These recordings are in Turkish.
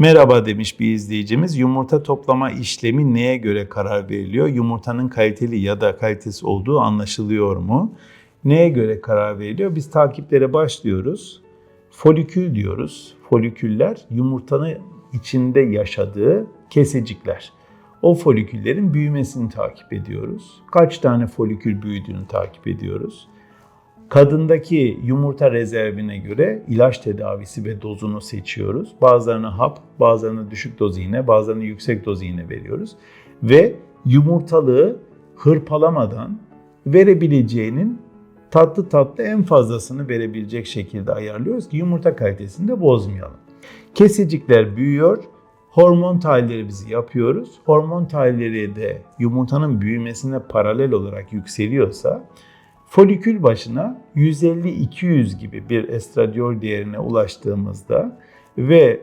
Merhaba demiş bir izleyicimiz. Yumurta toplama işlemi neye göre karar veriliyor? Yumurtanın kaliteli ya da kalitesiz olduğu anlaşılıyor mu? Neye göre karar veriliyor? Biz takiplere başlıyoruz. Folikül diyoruz. Foliküller yumurtanın içinde yaşadığı kesecikler. O foliküllerin büyümesini takip ediyoruz. Kaç tane folikül büyüdüğünü takip ediyoruz. Kadındaki yumurta rezervine göre ilaç tedavisi ve dozunu seçiyoruz. Bazılarına hap, bazılarına düşük doz iğne, bazılarına yüksek doz iğne veriyoruz. Ve yumurtalığı hırpalamadan verebileceğinin tatlı tatlı en fazlasını verebilecek şekilde ayarlıyoruz ki yumurta kalitesini de bozmayalım. Kesicikler büyüyor, hormon tahlillerimizi yapıyoruz. Hormon tahlilleri de yumurtanın büyümesine paralel olarak yükseliyorsa folikül başına 150-200 gibi bir estradiol değerine ulaştığımızda ve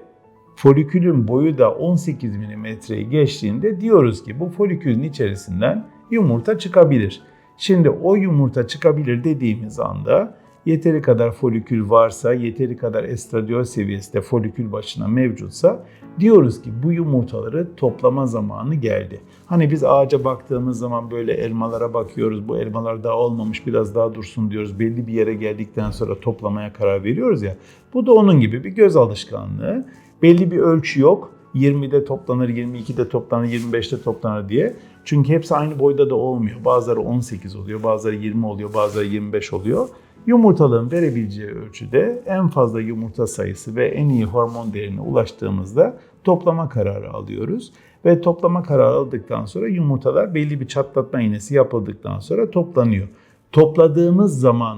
folikülün boyu da 18 milimetreyi geçtiğinde diyoruz ki bu folikülün içerisinden yumurta çıkabilir. Şimdi o yumurta çıkabilir dediğimiz anda yeteri kadar folikül varsa, yeteri kadar estradiol seviyesi de folikül başına mevcutsa diyoruz ki bu yumurtaları toplama zamanı geldi. Hani biz ağaca baktığımız zaman böyle elmalara bakıyoruz. Bu elmalar daha olmamış biraz daha dursun diyoruz. Belli bir yere geldikten sonra toplamaya karar veriyoruz ya. Bu da onun gibi bir göz alışkanlığı. Belli bir ölçü yok. 20'de toplanır, 22'de toplanır, 25'te toplanır diye. Çünkü hepsi aynı boyda da olmuyor. Bazıları 18 oluyor, bazıları 20 oluyor, bazıları 25 oluyor. Yumurtalığın verebileceği ölçüde en fazla yumurta sayısı ve en iyi hormon değerine ulaştığımızda toplama kararı alıyoruz. Ve toplama kararı aldıktan sonra yumurtalar belli bir çatlatma iğnesi yapıldıktan sonra toplanıyor. Topladığımız zaman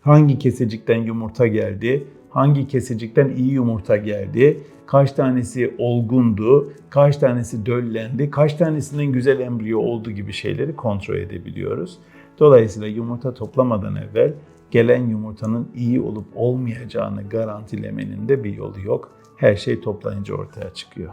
hangi kesecikten yumurta geldi, hangi kesecikten iyi yumurta geldi, kaç tanesi olgundu, kaç tanesi döllendi, kaç tanesinin güzel embriyo olduğu gibi şeyleri kontrol edebiliyoruz. Dolayısıyla yumurta toplamadan evvel gelen yumurtanın iyi olup olmayacağını garantilemenin de bir yolu yok. Her şey toplayınca ortaya çıkıyor.